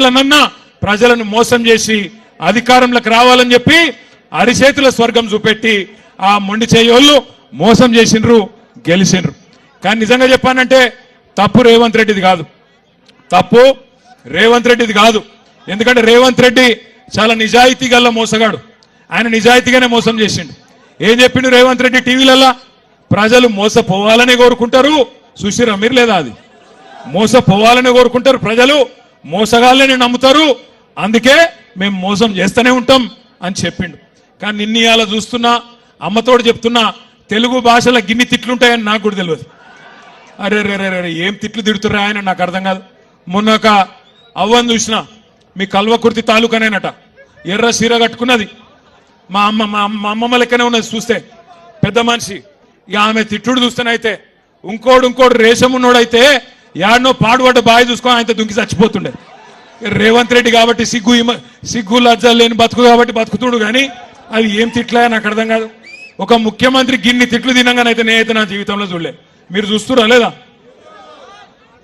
ఎట్లనన్నా ప్రజలను మోసం చేసి అధికారంలోకి రావాలని చెప్పి అరిచేతుల స్వర్గం చూపెట్టి ఆ మొండి చేయోళ్ళు మోసం చేసిండ్రు గెలిచిండ్రు కానీ నిజంగా చెప్పానంటే తప్పు రేవంత్ రెడ్డిది కాదు. తప్పు రేవంత్ రెడ్డిది కాదు. ఎందుకంటే రేవంత్ రెడ్డి చాలా నిజాయితీ గల్ల మోసగాడు. ఆయన నిజాయితీగానే మోసం చేసిండు. ఏం చెప్పిండు రేవంత్ రెడ్డి టీవీలల్లా? ప్రజలు మోసపోవాలని కోరుకుంటారు. సుశీరా మీరు లేదా అది? మోసపోవాలని కోరుకుంటారు ప్రజలు. మోసగాళ్ళని నమ్ముతారు. అందుకే మేము మోసం చేస్తూనే ఉంటాం అని చెప్పిండు. కానీ నిన్న ఇవాళ చూస్తున్నా అమ్మతోడు చెప్తున్నా తెలుగు భాషలో గిన్ని తిట్లుంటాయని నాకు కూడా తెలియదు. అరే రే రే రే ఏం తిట్లు తిడుతుర్రా ఆయన? నాకు అర్థం కాదు. మొన్న ఒక అవ్వని చూసిన మీ కల్వకుర్తి తాలూకానేనట. ఎర్ర సీర కట్టుకున్నది. మా అమ్మ మా అమ్మ- మా అమ్మమ్మ లెక్కనే ఉన్నది చూస్తే. పెద్ద మనిషి. ఇక ఆమె తిట్టుడు చూస్తేనైతే ఇంకోడు ఇంకోడు రేషం ఉన్నోడైతే యాడనో పాడుబడ్డ బావి చూసుకొని ఆయన దుంకి చచ్చిపోతుండే. రేవంత్ రెడ్డి కాబట్టి సిగ్గు సిగ్గు లజ్జ లేని బతుకు కాబట్టి బతుకుతుడు కానీ అది ఏం తిట్లే నాకు అర్థం కాదు. ఒక ముఖ్యమంత్రి గిన్ని తిట్లు తినంగానైతే నేనైతే నా జీవితంలో చూడలే. మీరు చూస్తురా లేదా?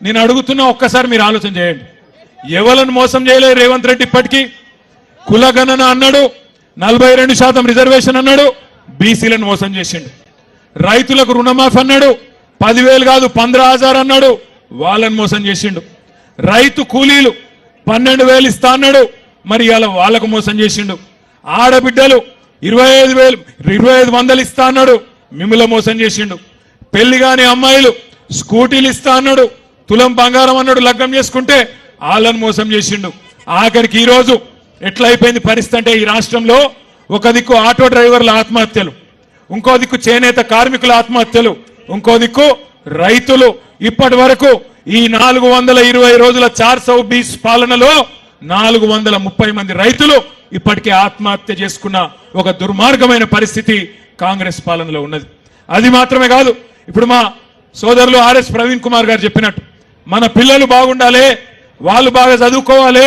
నేను అడుగుతున్నా ఒక్కసారి మీరు ఆలోచన చేయండి. ఎవరిని మోసం చేయలేదు రేవంత్ రెడ్డి ఇప్పటికీ? కులగణన అన్నాడు నలభై రెండు శాతం రిజర్వేషన్ అన్నాడు బీసీలను మోసం చేసిండు. రైతులకు రుణమాఫీ అన్నాడు పదివేలు కాదు పంద్ర హజార్ అన్నాడు వాళ్ళని మోసం చేసిండు. రైతు కూలీలు పన్నెండు వేలు ఇస్తా అన్నాడు. మరి ఇవాళ వాళ్ళకు మోసం చేసిండు. ఆడబిడ్డలు ఇరవై ఐదు వేలు ఇరవై ఐదు వందలు ఇస్తా అన్నాడు. మిమ్మల్ని మోసం చేసిండు. పెళ్ళి కాని అమ్మాయిలు స్కూటీలు ఇస్తా అన్నాడు. తులం బంగారం అన్నాడు లగ్గం చేసుకుంటే వాళ్ళని మోసం చేసిండు. ఆఖరికి ఈరోజు ఎట్లా అయిపోయింది పరిస్థితి అంటే ఈ రాష్ట్రంలో ఒక దిక్కు ఆటో డ్రైవర్ల ఆత్మహత్యలు ఇంకో దిక్కు చేనేత కార్మికుల ఆత్మహత్యలు ఇంకో దిక్కు రైతులు ఇప్పటి వరకు ఈ నాలుగు వందల ఇరవై రోజుల చార్సౌ బీస్ పాలనలో నాలుగు వందల ముప్పై మంది రైతులు ఇప్పటికే ఆత్మహత్య చేసుకున్న ఒక దుర్మార్గమైన పరిస్థితి కాంగ్రెస్ పాలనలో ఉన్నది. అది మాత్రమే కాదు ఇప్పుడు మా సోదరులు ఆర్ఎస్ ప్రవీణ్ కుమార్ గారు చెప్పినట్టు మన పిల్లలు బాగుండాలి వాళ్ళు బాగా చదువుకోవాలి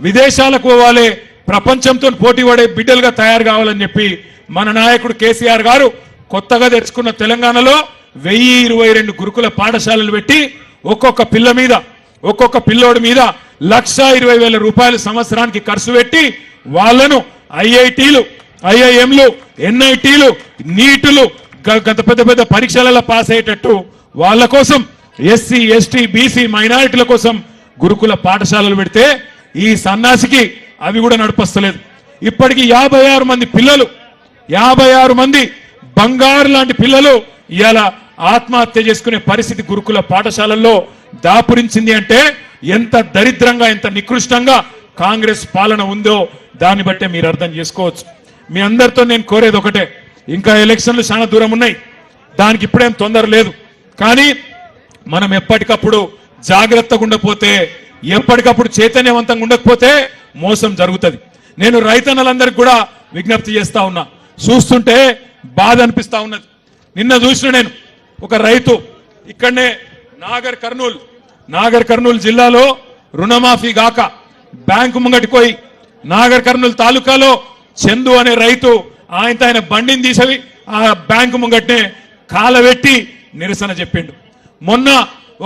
విదేశాలకు పోవాలి ప్రపంచంతో పోటీ పడే బిడ్డలుగా తయారు కావాలని చెప్పి మన నాయకుడు కేసీఆర్ గారు కొత్తగా తెచ్చుకున్న తెలంగాణలో వెయ్యి ఇరవై రెండు గురుకుల పాఠశాలలు పెట్టి ఒక్కొక్క పిల్ల మీద ఒక్కొక్క పిల్లోడి మీద లక్ష ఇరవై వేల రూపాయలు సంవత్సరానికి ఖర్చు పెట్టి వాళ్ళను ఐఐటీలు ఐఐఎంలు ఎన్ఐటీలు నీటులు గ- గత పెద్ద పెద్ద పరీక్షలలో పాస్ అయ్యేటట్టు వాళ్ళ కోసం ఎస్సీ ఎస్టీ బీసీ మైనారిటీల కోసం గురుకుల పాఠశాలలు పెడితే ఈ సన్నాసికి అవి కూడా నడిపస్తలేదు. ఇప్పటికి యాభై ఆరు మంది పిల్లలు యాభై ఆరు మంది బంగారు లాంటి పిల్లలు ఇవాళ ఆత్మహత్య చేసుకునే పరిస్థితి గురుకుల పాఠశాలల్లో దాపురించింది అంటే ఎంత దరిద్రంగా ఎంత నికృష్టంగా కాంగ్రెస్ పాలన ఉందో దాన్ని బట్టే మీరు అర్థం చేసుకోవచ్చు. మీ అందరితో నేను కోరేది ఒకటే ఇంకా ఎలక్షన్లు చాలా దూరం ఉన్నాయి. దానికి ఇప్పుడేం తొందర లేదు. కానీ మనం ఎప్పటికప్పుడు జాగ్రత్తగా ఉండకపోతే ఎప్పటికప్పుడు చైతన్యవంతంగా ఉండకపోతే మోసం జరుగుతుంది. నేను రైతన్నలందరికీ కూడా విజ్ఞప్తి చేస్తా ఉన్నా. చూస్తుంటే బాధ అనిపిస్తా ఉన్నది. నిన్న చూసిన నేను ఒక రైతు ఇక్కడనే నాగర్ కర్నూల్ నాగర్ కర్నూల్ జిల్లాలో రుణమాఫీ గాక బ్యాంకు ముంగటికి పోయి నాగర్ కర్నూల్ తాలూకాలో చందు అనే రైతు ఆయనతో ఆయన బండిని తీసేవి ఆ బ్యాంకు ముంగట్నే కాలబెట్టి నిరసన చెప్పిండు. మొన్న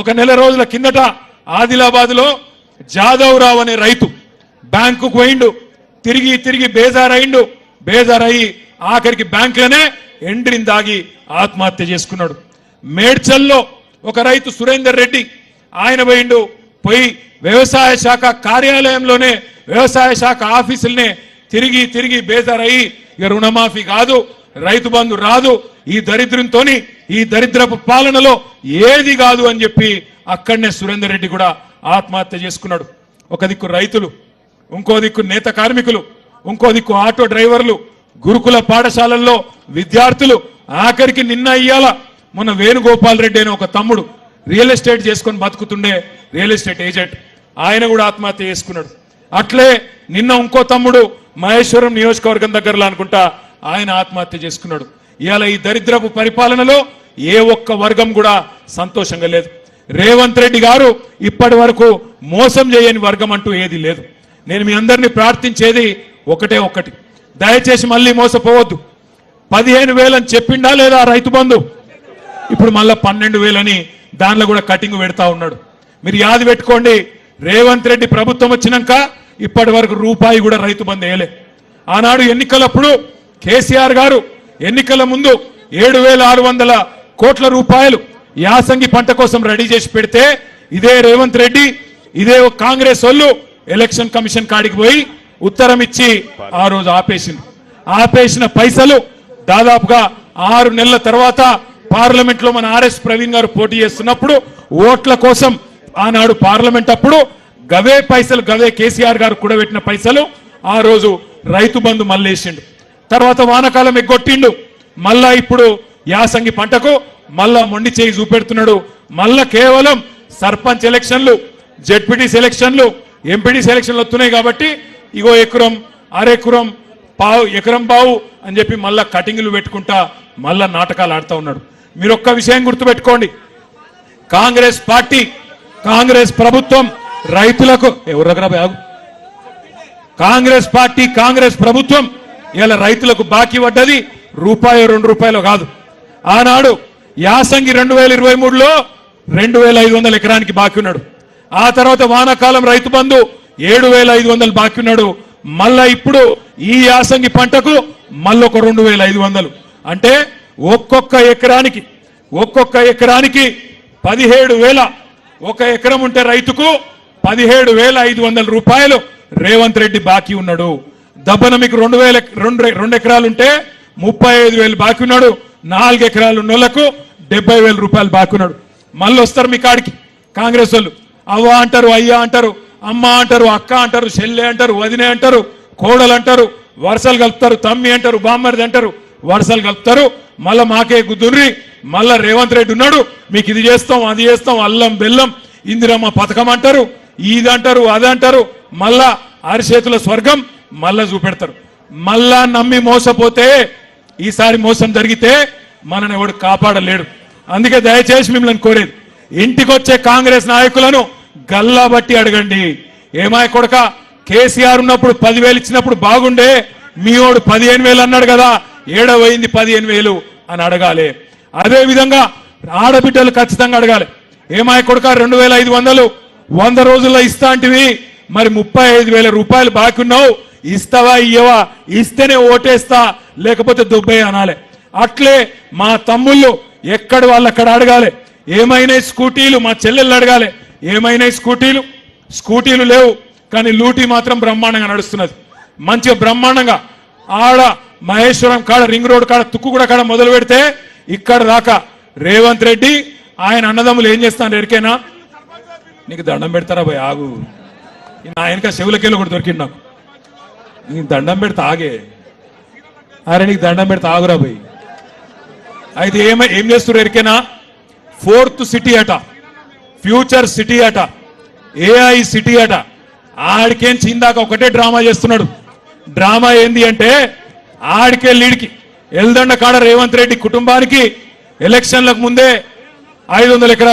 ఒక నెల రోజుల కిందట ఆదిలాబాద్లో జాదవ్ రావు అనే రైతు బ్యాంకుకు పోయిండు తిరిగి తిరిగి బేజారయిండు బేజారయ్యి ఆఖరికి బ్యాంకులోనే ఎండ్రిని దాగి ఆత్మహత్య చేసుకున్నాడు. మేడ్చల్లో ఒక రైతు సురేందర్ రెడ్డి ఆయన పోయిండు పోయి వ్యవసాయ శాఖ కార్యాలయంలోనే వ్యవసాయ శాఖ ఆఫీసులనే తిరిగి తిరిగి బేజారయ్యి ఇక రుణమాఫీ కాదు రైతు బంధు రాదు ఈ దరిద్రంతోని ఈ దరిద్రపు పాలనలో ఏది కాదు అని చెప్పి అక్కడనే సురేందర్ రెడ్డి కూడా ఆత్మహత్య చేసుకున్నాడు. ఒక దిక్కు రైతులు ఇంకో దిక్కు నేత కార్మికులు ఇంకో దిక్కు ఆటో డ్రైవర్లు గురుకుల పాఠశాలల్లో విద్యార్థులు ఆఖరికి నిన్న ఇయ్యాల. మొన్న వేణుగోపాల్ రెడ్డి అనే ఒక తమ్ముడు రియల్ ఎస్టేట్ చేసుకొని బతుకుతుండే రియల్ ఎస్టేట్ ఏజెంట్. ఆయన కూడా ఆత్మహత్య చేసుకున్నాడు. అట్లే నిన్న ఇంకో తమ్ముడు మహేశ్వరం నియోజకవర్గం దగ్గరలో అనుకుంటా ఆయన ఆత్మహత్య చేసుకున్నాడు. ఇవాళ ఈ దరిద్రపు పరిపాలనలో ఏ ఒక్క వర్గం కూడా సంతోషంగా లేదు. రేవంత్ రెడ్డి గారు ఇప్పటి వరకు మోసం చేయని వర్గం అంటూ ఏది లేదు. నేను మీ అందరినీ ప్రార్థించేది ఒకటే ఒకటి దయచేసి మళ్ళీ మోసపోవద్దు. పదిహేను వేలని చెప్పిండా లేదా రైతు బంధు? ఇప్పుడు మళ్ళీ పన్నెండు వేలని దానిలో కూడా కటింగ్ పెడతా ఉన్నాడు. మీరు యాది పెట్టుకోండి రేవంత్ రెడ్డి ప్రభుత్వం వచ్చినాక ఇప్పటి వరకు రూపాయి కూడా రైతు బంధు వేయలే. ఆనాడు ఎన్నికలప్పుడు కేసీఆర్ గారు ఎన్నికల ముందు ఏడు వేల ఆరు వందల కోట్ల రూపాయలు యాసంగి పంట కోసం రెడీ చేసి పెడితే ఇదే రేవంత్ రెడ్డి ఇదే కాంగ్రెస్ వాళ్ళు ఎలక్షన్ కమిషన్ కాడికి పోయి ఉత్తరం ఇచ్చి ఆ రోజు ఆపేసింది. ఆపేసిన పైసలు దాదాపుగా ఆరు నెలల తర్వాత పార్లమెంట్లో మన ఆర్ఎస్ ప్రవీణ్ గారు పోటీ చేస్తున్నప్పుడు ఓట్ల కోసం ఆనాడు పార్లమెంట్ అప్పుడు గవే పైసలు గవే కేసీఆర్ గారు కూడబెట్టిన పైసలు ఆ రోజు రైతు బంధు మళ్ళేసిండు. తర్వాత వానకాలం ఎగ్గొట్టిండు. మళ్ళా ఇప్పుడు యాసంగి పంటకు మళ్ళా మొండి చేయి చూపెడుతున్నాడు. మళ్ళా కేవలం సర్పంచ్ ఎలక్షన్లు జెడ్పీటీ సెలక్షన్లు ఎంపీటీ సెలక్షన్లు వస్తున్నాయి కాబట్టి ఇగో ఎకరం అరెకరం పావు ఎకరం బావు అని చెప్పి మళ్ళా కటింగ్లు పెట్టుకుంటా మళ్ళా నాటకాలు ఆడుతూ ఉన్నాడు. మీరు ఒక్క విషయం గుర్తుపెట్టుకోండి. కాంగ్రెస్ పార్టీ కాంగ్రెస్ ప్రభుత్వం రైతులకు ఎవరు దగ్గర బ్యాగు కాంగ్రెస్ పార్టీ కాంగ్రెస్ ప్రభుత్వం ఇలా రైతులకు బాకీ పడ్డది రూపాయి రెండు రూపాయలు కాదు. ఆనాడు యాసంగి రెండు వేల ఇరవై మూడులో రెండు వేల ఐదు వందల ఎకరానికి బాకీ ఉన్నాడు. ఆ తర్వాత వానాకాలం రైతు బంధు ఏడు వేల ఐదు వందలు బాకీ ఉన్నాడు మళ్ళా ఇప్పుడు ఈ యాసంగి పంటకు మళ్ళీ ఒక రెండు వేల ఐదు వందలు. అంటే ఒక్కొక్క ఎకరానికి ఒక్కొక్క ఎకరానికి పదిహేడు వేల. ఒక ఎకరం ఉంటే రైతుకు పదిహేడు వేల ఐదు వందల రూపాయలు రేవంత్ రెడ్డి బాకీ ఉన్నాడు. దబ్బన మీకు రెండు వేల రెండు రెండు ఎకరాలు ఉంటే ముప్పై ఐదు వేలు బాకీ ఉన్నాడు నాలుగు ఎకరాలు ఉన్నోళ్ళకు డెబ్బై వేల రూపాయలు బాకీ ఉన్నాడు మళ్ళీ వస్తారు మీ కాడికి కాంగ్రెస్ వాళ్ళు. అవ్వ అంటారు అయ్యా అంటారు. అమ్మ అంటారు అక్క అంటారు చెల్లె అంటారు వదినే అంటారు కోడలు అంటారు వరుసలు కలుపుతారు తమ్మి అంటారు బామ్మరిది అంటారు వరుసలు కలుపుతారు. మళ్ళా మాకే గుద్దుర్రి మళ్ళా రేవంత్ రెడ్డి ఉన్నాడు మీకు ఇది చేస్తాం అది చేస్తాం అల్లం బెల్లం ఇందిరమ్మ పథకం అంటారు ఇది అంటారు అది అంటారు మళ్ళా అరిచేతుల స్వర్గం మళ్ళా చూపెడతారు. మళ్ళా నమ్మి మోసపోతే ఈసారి మోసం జరిగితే మనని ఎవడు కాపాడలేడు. అందుకే దయచేసి మిమ్మల్ని కోరేది ఇంటికొచ్చే కాంగ్రెస్ నాయకులను గల్లా బట్టి అడగండి. ఏమాయ కొడక కేసీఆర్ ఉన్నప్పుడు పదివేలు ఇచ్చినప్పుడు బాగుండే మీ వాడు పదిహేను వేలు అన్నాడు కదా ఏడవైంది పదిహేను వేలు అని అడగాలి. అదే విధంగా ఆడబిడ్డలు ఖచ్చితంగా అడగాలి. ఏమాయ కొడుక రెండు వేల ఐదు వందలు వంద రోజుల్లో ఇస్తా అంటివి మరి ముప్పై ఐదు వేల రూపాయలు బాకీ ఉన్నావు ఇస్తావా ఇయ్యవా? ఇస్తేనే ఓటేస్తా లేకపోతే దుబ్బే అనాలి. అట్లే మా తమ్ముళ్ళు ఎక్కడ వాళ్ళు అక్కడ అడగాలి. ఏమైనా స్కూటీలు మా చెల్లెళ్ళు అడగాలి. ఏమైనా స్కూటీలు? స్కూటీలు లేవు కానీ లూటీ మాత్రం బ్రహ్మాండంగా నడుస్తున్నది. మంచిగా బ్రహ్మాండంగా ఆడ మహేశ్వరం కాడ రింగ్ రోడ్ కాడ తుక్కు కూడా కాడ మొదలు పెడితే ఇక్కడ దాకా రేవంత్ రెడ్డి ఆయన అన్నదమ్ములు ఏం చేస్తాను ఎరికేనా? నీకు దండం పెడతారా భయ్? ఆగు. ఆయనక వెనక చెవులకెళ్ళి ఒకటి దొరికింది నాకు. నీకు దండం పెడితే ఆగే. అరే నీకు దండం పెడితే ఆగురా భయ్. అయితే ఏమై ఏం చేస్తున్నారు ఎరికేనా? ఫోర్త్ సిటీ అట. ఫ్యూచర్ సిటీ అట ఏఐ సిటీ అట. ఆడికేం చిందాక ఒకటే డ్రామా చేస్తున్నాడు. డ్రామా ఏంది అంటే ఆడికే లీడ్కి ఎల్దండ కాడ రేవంత్ రెడ్డి కుటుంబానికి ఎలక్షన్లకు ముందే ఐదు ఎకరాలు